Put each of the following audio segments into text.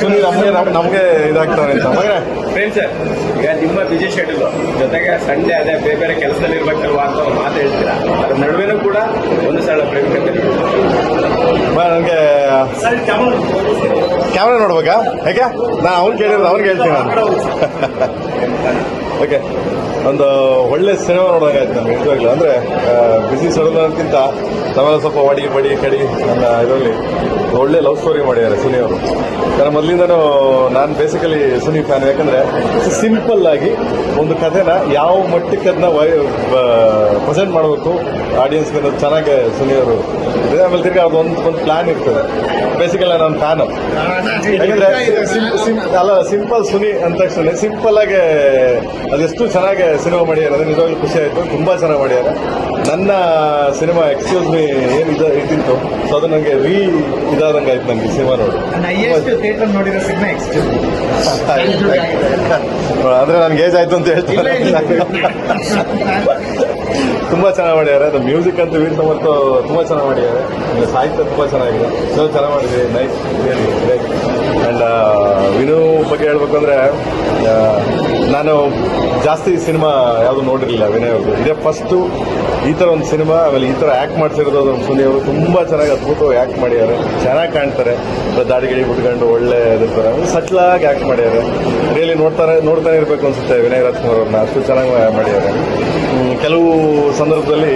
ಸುನಿ ನಮಗೆ ನಮಗೆ ಇದಾಗ್ತಾರೆ ಅಂತ. ಮಗನೇ. ಫ್ರೆಂಡ್ಸ್ ಈಗ ನಿಮ್ಮ ಬಿಜಿ ಶೆಡ್ಯೂಲ್ ಜೊತೆಗೆ ಸಂಡೆ ಅದೇ ಬೇರೆ ಬೇರೆ ಕೆಲಸದಲ್ಲಿ ಇರ್ಬೇಕಲ್ವಾ ಅಂತ ಒಂದು ಮಾತು ಹೇಳ್ತೀರಾ? ಅದ್ರ ನಡುವೆನೂ ಕೂಡ ಒಂದು ಸಲ ಪ್ರೇಮಿಕ ನನಗೆ ಕ್ಯಾಮ್ರಾ ನೋಡ್ಬೇಕಾ? ಹೇಗೆ ನಾ ಅವ್ನು ಕೇಳಿರೋದು ಅವ್ನಿಗೆ ಹೇಳ್ತೀನಿ ನಾನು. ಓಕೆ ಒಂದು ಒಳ್ಳೆ ಸಿನಿಮಾ ನೋಡಿದಾಗ ಆಯ್ತು ನಮಗೆ ನಿಜವಾಗ್ಲೂ. ಅಂದರೆ ಬಿಸಿ ಅನ್ನೋದಕ್ಕಿಂತ ನಾವೆಲ್ಲ ಸ್ವಲ್ಪ ಒಡಿ ಬಡಿ ಕಡಿ ನನ್ನ ಇದರಲ್ಲಿ ಒಳ್ಳೆ ಲವ್ ಸ್ಟೋರಿ ಮಾಡಿದ್ದಾರೆ ಸುನಿ ಅವರು. ನಾನು ಮೊದಲಿಂದನೂ ನಾನು ಬೇಸಿಕಲಿ ಸುನಿ ಫ್ಯಾನ್ ಯಾಕಂದ್ರೆ ಸಿಂಪಲ್ ಆಗಿ ಒಂದು ಕಥೆನ ಯಾವ ಮಟ್ಟಕ್ಕೆ ಅದನ್ನ ಪ್ರೆಸೆಂಟ್ ಮಾಡಬೇಕು ಆಡಿಯನ್ಸ್ಗೆ ಚೆನ್ನಾಗೆ ಸುನಿ ಅವರು. ಆಮೇಲೆ ತಿರ್ಗಿ ಒಂದು ಒಂದು ಪ್ಲಾನ್ ಇರ್ತದೆ. ಬೇಸಿಕಲಿ ನಾನು ಫ್ಯಾನು ಯಾಕಂದ್ರೆ ಅಲ್ಲ ಸಿಂಪಲ್ ಸುನಿ ಅಂದ ತಕ್ಷಣ ಸಿಂಪಲ್ ಆಗಿ ಅದೆಷ್ಟು ಚೆನ್ನಾಗಿ ಸಿನಿಮಾ ಮಾಡಿದ್ದಾರೆ ಅದು ನಿಜವಾಗ್ಲೂ ಖುಷಿ ಆಯ್ತು ತುಂಬಾ ಚೆನ್ನಾಗಿ ಮಾಡಿದ್ದಾರೆ. ನನ್ನ ಸಿನಿಮಾ ಎಕ್ಸ್ಕ್ಯೂಸ್ ಮೀ ಏನು ಇದು ಇದ್ದಿತ್ತು ಸೊ ಅದು ನನಗೆ ರೀ ಇದಾದಂಗೆ ಆಯ್ತು ನನಗೆ ಸಿನಿಮಾ ನೋಡಿ. ಅಂದ್ರೆ ನನ್ಗೆ ಏಜ್ ಆಯ್ತು ಅಂತ ಹೇಳ್ತೀನಿ ತುಂಬಾ ಚೆನ್ನಾಗಿ ಮಾಡಿದ್ದಾರೆ. ಅದು ಮ್ಯೂಸಿಕ್ ಅಂತ ವೀರ್ ಸಮರ್ಥ ತುಂಬಾ ಚೆನ್ನಾಗಿ ಮಾಡಿದ್ದಾರೆ. ಸಾಹಿತ್ಯ ತುಂಬಾ ಚೆನ್ನಾಗಿದೆ. ಸೊ ಚೆನ್ನಾಗಿ ಮಾಡಿದ್ದೀವಿ ನೈಸ್ ಅಂಡ್ ವಿನು ಬಗ್ಗೆ ಹೇಳ್ಬೇಕಂದ್ರೆ ನಾನು ಜಾಸ್ತಿ ಸಿನಿಮಾ ಯಾವುದು ನೋಡಿರಲಿಲ್ಲ ವಿನಯ್ ಅವರು ಇದೇ ಫಸ್ಟು ಈ ಥರ ಒಂದು ಸಿನಿಮಾ ಆಮೇಲೆ ಈ ಥರ ಆ್ಯಕ್ಟ್ ಮಾಡ್ತಿರೋದು ಒಂದು ಸುನಿ ಅವರು. ತುಂಬ ಚೆನ್ನಾಗಿ ಅದ್ಭುತವಾಗಿ ಆ್ಯಕ್ಟ್ ಮಾಡಿದ್ದಾರೆ ಚೆನ್ನಾಗಿ ಕಾಣ್ತಾರೆ. ದಾಡಿಗಿಳಿ ಬಿಟ್ಕೊಂಡು ಒಳ್ಳೆ ಇರ್ತಾರೆ ಸಟ್ಲಾಗಿ ಆ್ಯಕ್ಟ್ ಮಾಡಿದ್ದಾರೆ ರಿಯಲಿ ನೋಡ್ತಾರೆ ನೋಡ್ತಾನೆ ಇರಬೇಕು ಅನಿಸುತ್ತೆ ವಿನಯ್ ರಾಜ್ಕುಮಾರ್ ಅವ್ರನ್ನ ಅಷ್ಟು ಚೆನ್ನಾಗಿ ಮಾಡಿದ್ದಾರೆ ಕೆಲವು ಸಂದರ್ಭದಲ್ಲಿ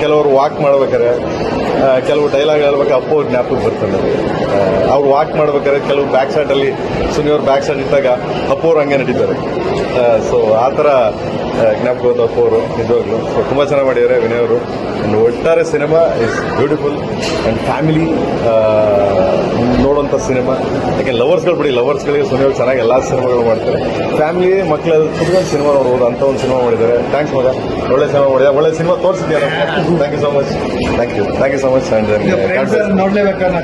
ಕೆಲವರು ವಾಕ್ ಮಾಡ್ಬೇಕಾದ್ರೆ ಆ, ಕೆಲವು ಡೈಲಾಗ್ ಹೇಳ್ಬೇಕು, ಅಪ್ಪು ಅವ್ರ ಜ್ಞಾಪಕ ಬರ್ತದೆ. ಅವ್ರು ವಾಕ್ ಮಾಡ್ಬೇಕಾದ್ರೆ ಕೆಲವು ಬ್ಯಾಕ್ ಸೈಡ್ ಅಲ್ಲಿ ಸುನಿ ಅವ್ರು ಬ್ಯಾಕ್ ಸೈಡ್ ಇದ್ದಾಗ ಅಪ್ಪು ಅವ್ರು ಹಂಗೆ ನಡೀತಾರೆ. ಸೊ ಆ ಥರ ಜ್ಞಾಪಕ ಅಪ್ಪೋರು ನಿಜವಾಗ್ಲು. ಸೊ ತುಂಬ ಚೆನ್ನಾಗಿ ಮಾಡಿದ್ದಾರೆ ವಿನಯ್ ಅವರು. ಅಂಡ್ ಒಟ್ಟಾರೆ cinema is beautiful and family ನೋಡುವಂಥ ಸಿನಿಮಾ ಯಾಕೆ ಲವರ್ಸ್ಗಳು ಬಿಡಿ ಲವರ್ಸ್ಗಳಿಗೆ ಸುನಿಯವ್ರು ಚೆನ್ನಾಗಿ ಎಲ್ಲ ಸಿನಿಮಾಗಳು ಮಾಡ್ತಾರೆ. ಫ್ಯಾಮಿಲಿ ಮಕ್ಕಳ ಕುತ್ಕೊಂಡು ಸಿನಿಮಾ ನೋಡ್ಬೋದು ಅಂತ ಒಂದು ಸಿನಿಮಾ ಮಾಡಿದ್ದಾರೆ. ಥ್ಯಾಂಕ್ಸ್ ಮಗ, ಒಳ್ಳೆ ಸಿನಿಮಾ ಮಾಡಿದ್ದಾರೆ ಒಳ್ಳೆ cinema ತೋರಿಸಿದ್ಯಾ? Thank you so much thank you thank you so much friends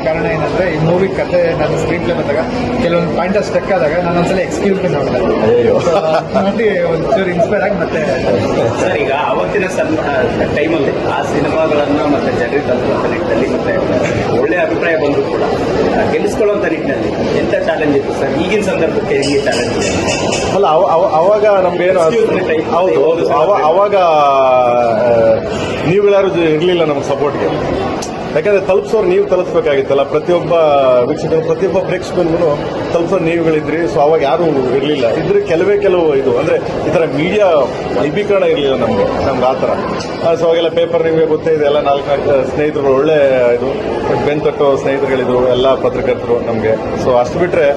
ಕಾರಣ ಏನಂದ್ರೆ ಈ ಮೂವಿ ಕತೆ ನಾನು ಸ್ಕ್ರೀನ್ ಪ್ಲೇ ಬಂದಾಗ ಕೆಲವೊಂದು ಪಾಯಿಂಟ್ ಸ್ಟಕ್ ಆದಾಗ ನಾನು ಒಂದ್ಸಲ ಎಕ್ಸ್ಕ್ಯೂಸ್ ನೋಡಿದೆ ನೋಡಿ ಒಂಚೂರು ಇನ್ಸ್ಪೈರ್ ಆಗಿ ಮತ್ತೆ ಸರ್ ಈಗ ಅವತ್ತಿನ ಟೈಮಲ್ಲಿ ಆ ಸಿನಿಮಾಗಳನ್ನ ಮತ್ತೆ ಜನರಿಗೆ ತಲುಪುವಂತ ನಿಟ್ಟಿನಲ್ಲಿ ಮತ್ತೆ ಒಳ್ಳೆ ಅಭಿಪ್ರಾಯ ಬಂದ್ರು ಕೂಡ ಆ, ಗೆಲ್ಲಿಸ್ಕೊಳ್ಳುವಂತ ನಿಟ್ಟಿನಲ್ಲಿ ಎಂತ ಚಾಲೆಂಜ್ ಇತ್ತು ಸರ್? ಈಗಿನ ಸಂದರ್ಭಕ್ಕೆ ಹೆಂಗೆ ಚಾಲೆಂಜ್ ಅಲ್ಲ ಅವ- ಅವ- ಅವಾಗ ನಮ್ಗೇನು. ಹೌದು ಹೌದು. ಅವ- ಅವಾಗ ನೀವುಗಳಾರು ಇರಲಿಲ್ಲ ನಮ್ಗೆ ಸಪೋರ್ಟ್ಗೆ ಯಾಕಂದ್ರೆ ತಲುಪಿಸೋರು ನೀವು ತಲುಪಿಸ್ಬೇಕಾಗಿತ್ತಲ್ಲ, ಪ್ರತಿಯೊಬ್ಬ ವೀಕ್ಷಕರು, ಪ್ರತಿಯೊಬ್ಬ ಪ್ರೇಕ್ಷಕನಿಗೂ ತಲುಪಿಸೋರು ನೀವುಗಳಿದ್ರಿ, ಸೊ ಅವಾಗ ಯಾರು ಇರಲಿಲ್ಲ. ಇದ್ರೆ ಕೆಲವೇ ಕೆಲವು ಇದು, ಅಂದ್ರೆ ಈ ತರ ಮೀಡಿಯಾ ವೈಭೀಕರಣ ಇರಲಿಲ್ಲ ನಮ್ಗೆ ನಮ್ಗೆ ಆ ಥರ. ಸೊ ಅವಾಗೆಲ್ಲ ಪೇಪರ್ ನಿಮಗೆ ಗೊತ್ತೇ ಇದೆ, ಎಲ್ಲ ನಾಲ್ಕು ಸ್ನೇಹಿತರು ಒಳ್ಳೆ ಇದು ಬೆನ್ ತಟ್ಟೋ ಸ್ನೇಹಿತರುಗಳಿದ್ರು, ಎಲ್ಲ ಪತ್ರಕರ್ತರು ನಮಗೆ. ಸೊ ಅಷ್ಟು ಬಿಟ್ರೆ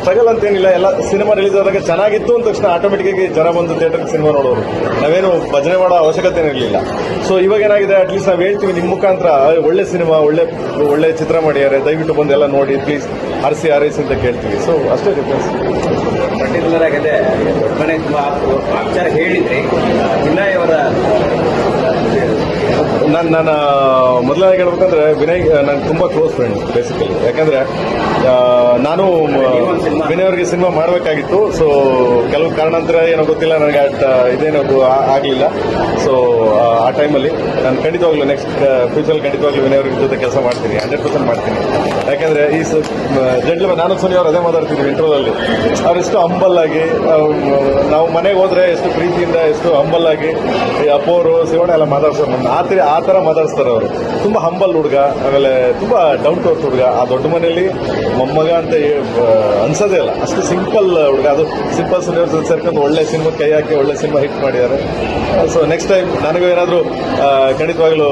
ಸ್ಟ್ರಗಲ್ ಅಂತೇನಿಲ್ಲ, ಎಲ್ಲ ಸಿನಿಮಾ ರಿಲೀಸ್ ಆದಾಗ ಚೆನ್ನಾಗಿತ್ತು ಅಂದ ತಕ್ಷಣ ಆಟೋಮೆಟಿಕ್ ಆಗಿ ಜನ ಬಂದು ಥಿಯೇಟರ್ಗೆ ಸಿನಿಮಾ ನೋಡೋರು. ನಾವೇನು ಭಜನೆ ಮಾಡೋ ಅವಶ್ಯಕತೆ ಇರಲಿಲ್ಲ. ಸೊ ಇವಾಗ ಏನಾಗಿದೆ ಅಟ್ಲೀಸ್ಟ್ ನಾವು ಹೇಳ್ತೀವಿ, ನಿಮ್ಮ ಮುಖಾಂತರ "ಆ, ಒಳ್ಳೆ ಸಿನಿಮಾ ಒಳ್ಳೆ ಒಳ್ಳೆ ಚಿತ್ರ ಮಾಡಿದ್ದಾರೆ ದಯವಿಟ್ಟು ಬಂದು ಎಲ್ಲ ನೋಡಿ ಪ್ಲೀಸ್ ಹರಿಸಿ ಅರಸಿ ಅಂತ ಕೇಳ್ತೀವಿ. ಸೊ ಅಷ್ಟೇ ರಿಕ್ವೆಸ್ಟ್ ಪರ್ಟಿಕ್ಯುಲರ್ ಆಗಿದೆ ಅವರ ನಾನು ನಾನು ಮೊದಲನೇ ಹೇಳ್ಬೇಕಂದ್ರೆ ವಿನಯ್ ನಂಗೆ ತುಂಬಾ ಕ್ಲೋಸ್ ಫ್ರೆಂಡ್ ಬೇಸಿಕಲಿ ಯಾಕಂದ್ರೆ ನಾನು ವಿನಯ್ ಅವರಿಗೆ ಸಿನಿಮಾ ಮಾಡಬೇಕಾಗಿತ್ತು ಸೊ ಕೆಲವು ಕಾರಣಾಂತರ ಏನೋ ಗೊತ್ತಿಲ್ಲ, ನನಗೆ ಅಟ್ ಇದೇನದು ಆಗಲಿಲ್ಲ. ಸೊ ಆ ಟೈಮಲ್ಲಿ ನಾನು ಖಂಡಿತವಾಗ್ಲೂ ನೆಕ್ಸ್ಟ್ ಫ್ಯೂಚರ್ ಖಂಡಿತವಾಗ್ಲೂ ವಿನಯ್ ಅವ್ರ ಜೊತೆ ಕೆಲಸ ಮಾಡ್ತೀನಿ ಹಂಡ್ರೆಡ್ ಪರ್ಸೆಂಟ್ ಮಾಡ್ತೀನಿ. ಯಾಕಂದ್ರೆ ಈ ಜಂಟ್ಲ ನಾನು ಸುನಿ ಅವ್ರು ಅದೇ ಮಾತಾಡ್ತಿದ್ವಿ ಇಂಟ್ರೋದಲ್ಲಿ ಅವ್ರು ಹಂಬಲ್ ಆಗಿ ನಾವು ಮನೆಗೆ ಹೋದ್ರೆ ಎಷ್ಟು ಪ್ರೀತಿಯಿಂದ ಎಷ್ಟು ಹಂಬಲ್ ಆಗಿ ಈ ಅಪ್ಪವರು ಶಿವಣ್ಣ ಎಲ್ಲ ಮಾತಾಡ್ಸೋರು ಆ ತರ ಆ ಥರ ಮಾತಾಡ್ಸ್ತಾರೆ ಅವರು. ತುಂಬಾ ಹಂಬಲ್ ಹುಡುಗ, ಆಮೇಲೆ ತುಂಬಾ ಡೌನ್ ಟು ಹುಡುಗ. ಆ ದೊಡ್ಡ ಮನೆಯಲ್ಲಿ ಮೊಮ್ಮಗ ಅಂತ ಅನ್ಸೋದೇ ಇಲ್ಲ. ಅಷ್ಟು ಸಿಂಪಲ್ ಹುಡುಗ. ಅದು ಸಿಂಪಲ್ ಸುನಿ ಒಳ್ಳೆ ಸಿನಿಮಾ ಕೈ ಹಾಕಿ ಒಳ್ಳೆ ಸಿನಿಮಾ ಹಿಟ್ ಮಾಡಿದ್ದಾರೆ ಸೊ ನೆಕ್ಸ್ಟ್ ಟೈಮ್ ನನಗೂ ಏನಾದರೂ ಖಂಡಿತವಾಗ್ಲೂ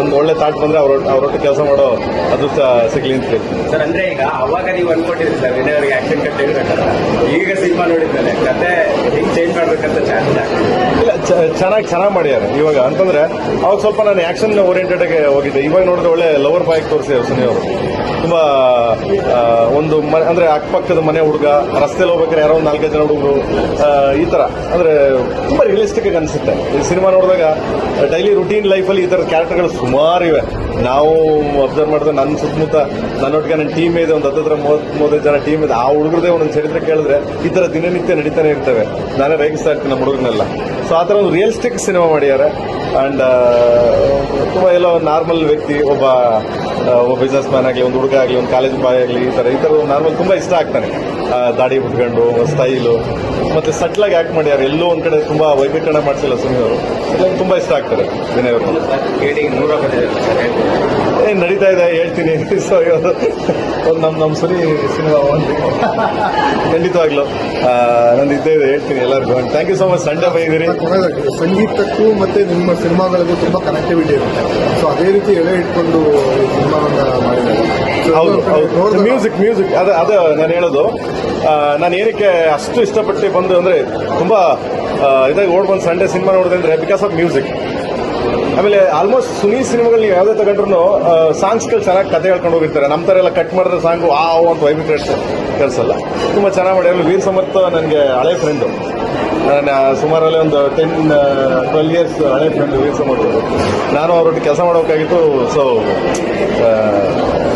ಒಂದು ಒಳ್ಳೆ ಥಾಟ್ ಬಂದರೆ ಅವ್ರ ಅವರೊಟ್ಟು ಕೆಲಸ ಮಾಡೋ ಅದೃಷ್ಟ ಸಿಗಲಿ ಅಂತ ಸರ್, ಅಂದ್ರೆ ಈಗ ಅವಾಗ ನೀವು ಅನ್ಕೊಂಡಿರಿ ಸರ್ ಅವರಿಗೆ ಆಕ್ಷನ್ ಕಟ್ ಹೇಳ್ಬೇಕಂತ ಈಗ ಸಿನಿಮಾ ನೋಡಿದ್ಮೇಲೆ ಕತೆ ಹಿಂಗ್ ಚೇಂಜ್ ಮಾಡ್ಬೇಕಂತ ಚಾನ್ಸ್ ಇಲ್ಲ. ಚೆನ್ನಾಗಿ ಚೆನ್ನಾಗಿ ಮಾಡ್ಯಾರ ಇವಾಗ. ಅಂತಂದ್ರೆ, ಅವಾಗ ಸ್ವಲ್ಪ ನಾನು ಆಕ್ಷನ್ ಓರಿಯೆಂಟೆಡ್ ಆಗಿ ಹೋಗಿದ್ದೆ. ಇವಾಗ ನೋಡಿದ್ರೆ ಒಳ್ಳೆ ಲವರ್ ಬಾಯ್ ತೋರಿಸಿದ್ರು ಸುನಿ ಅವರು ತುಂಬಾ ಒಂದು ಮನೆ ಅಂದ್ರೆ ಅಕ್ಕಪಕ್ಕದ ಮನೆ ಹುಡುಗ, ರಸ್ತೆಲಿ ಹೋಗ್ಬೇಕಾದ್ರೆ ಯಾರೋ ಒಂದು ನಾಲ್ಕೈದು ಜನ ಹುಡುಗರು ಈ ತರ. ಅಂದ್ರೆ ತುಂಬಾ ರಿಯಲಿಸ್ಟಿಕ್ ಆಗಿ ಅನಿಸುತ್ತೆ. ಈ ಸಿನಿಮಾ ನೋಡಿದಾಗ ಡೈಲಿ ರುಟೀನ್ ಲೈಫಲ್ಲಿ ಈ ಥರ ಕ್ಯಾರೆಕ್ಟರ್ಗಳು ಸುಮಾರು ಇವೆ. ನಾವು ಅಬ್ಸರ್ವ್ ಮಾಡಿದ್ರೆ ನನ್ನ ಸುತ್ತಮುತ್ತ ನನ್ನೊಟ್ಟಿಗೆ ನನ್ನ ಟೀಮ್ ಇದೆ, ಒಂದು ಹತ್ತತ್ರ ಮೂವತ್ತು, ಮೂವತ್ತೈದು ಜನ ಟೀಮ್ ಇದೆ. ಆ ಹುಡುಗರದೇ ಒಂದೊಂದು ಚರಿತ್ರೆ ಕೇಳಿದ್ರೆ ಈ ಥರ ದಿನನಿತ್ಯ ನಡೀತಾನೆ ಇರ್ತವೆ. ನಾನೇ ರೇಗಿಸ್ತಾ ಇರ್ತೀನಿ ನಮ್ಮ ಹುಡುಗರನ್ನೆಲ್ಲ ಸೊ ಆ ಥರ ಒಂದು ರಿಯಲಿಸ್ಟಿಕ್ ಸಿನಿಮಾ ಮಾಡಿದ್ದಾರೆ. ಆ್ಯಂಡ್ ತುಂಬ ಎಲ್ಲ ನಾರ್ಮಲ್ ವ್ಯಕ್ತಿ, ಒಬ್ಬ ಒಬ್ಬ ಬಿಸ್ನೆಸ್ ಮ್ಯಾನ್ ಆಗಲಿ, ಒಂದು ಹುಡುಗ ಆಗಲಿ, ಒಂದು ಕಾಲೇಜ್ ಬಾಯ್ ಆಗಲಿ, ಈ ಥರ ಈ ಥರ ನಾರ್ಮಲ್ ತುಂಬ ಇಷ್ಟ ಆಗ್ತಾನೆ. ದಾಡಿ ಬಿಟ್ಕೊಂಡು ಸ್ಟೈಲು ಮತ್ತು ಸಟ್ಲಾಗಿ ಆ್ಯಕ್ಟ್ ಮಾಡ್ಯಾರ ಎಲ್ಲೋ ಒಂದು ಕಡೆ ತುಂಬ ವೈಭೀಕರಣ ಮಾಡಿಸಿಲ್ಲ ಸುಮ್ಮನೆ ಅವರು. ನನಗೆ ತುಂಬ ಇಷ್ಟ ಆಗ್ತಾರೆ ವಿನಯ್ ಅವರು. ಏನ್ ನಡೀತಾ ಇದೆ, ಹೇಳ್ತೀನಿ. ಸೊ ಒಂದು ನಮ್ಮ ನಮ್ಮ ಸರಿ ಸಿನಿಮಾ ಖಂಡಿತವಾಗ್ಲು. ನಂದು ಇದ್ದೇ ಇದೆ, ಹೇಳ್ತೀನಿ ಎಲ್ಲರಿಗೂ. Thank you so much Sunday ಬೈದಿರಿ ಸಂಗೀತಕ್ಕೂ ಮತ್ತೆ ನಿಮ್ಮ ಸಿನಿಮಾಗಳಿಗೂ ತುಂಬಾ ಕನೆಕ್ಟಿವಿಟಿ ಇರುತ್ತೆ. ಸೊ ಅದೇ ರೀತಿ ಎಳೆ ಇಟ್ಕೊಂಡು ಸಿನಿಮಾವನ್ನ ಮಾಡಿದ್ದಾರೆ. ಹೌದು ಹೌದು. ಮ್ಯೂಸಿಕ್ ಮ್ಯೂಸಿಕ್ ಅದ ಅದ ನಾನು ಹೇಳೋದು. ನಾನು ಏನಕ್ಕೆ ಅಷ್ಟು ಇಷ್ಟಪಟ್ಟು ಬಂದು ಅಂದ್ರೆ ತುಂಬಾ ಇದಾಗಿ ಓಡ್ ಬಂದು ಸಂಡೇ ಸಿನಿಮಾ ನೋಡಿದೆ ಅಂದ್ರೆ ಬಿಕಾಸ್ ಆಫ್ ಮ್ಯೂಸಿಕ್ ಆಮೇಲೆ ಆಲ್ಮೋಸ್ಟ್ ಸುನಿ ಸಿನಿಮಾಗಳು ನೀವು ಯಾವುದೇ ತಗೊಂಡ್ರು ಸಾಂಗ್ಸ್ಗಳು ಚೆನ್ನಾಗಿ ಕತೆ ಹೇಳ್ಕೊಂಡು ಹೋಗಿರ್ತಾರೆ. ನಮ್ಮ ಥರ ಎಲ್ಲ ಕಟ್ ಮಾಡಿದ್ರೆ ಸಾಂಗು ಆ ಅಂತ ವೈಬ್ರೇಟ್ ಕೆಲಸಲ್ಲ ತುಂಬ ಚೆನ್ನಾಗಿ ಮಾಡಿ ವೀರ್ ಸಮರ್ಥ ನನಗೆ ಹಳೆ ಫ್ರೆಂಡು ನಾನು ಸುಮಾರಲ್ಲಿ ಒಂದು ಟೆನ್ ಟ್ವೆಲ್ ಇಯರ್ಸ್ ಹಳೆ ಫ್ರೆಂಡ್ ವೀರ್ ಸಮರ್ಥ ನಾನು ಅವರೊಟ್ಟಿಗೆ ಕೆಲಸ ಮಾಡೋಕ್ಕಾಗಿತ್ತು. ಸೊ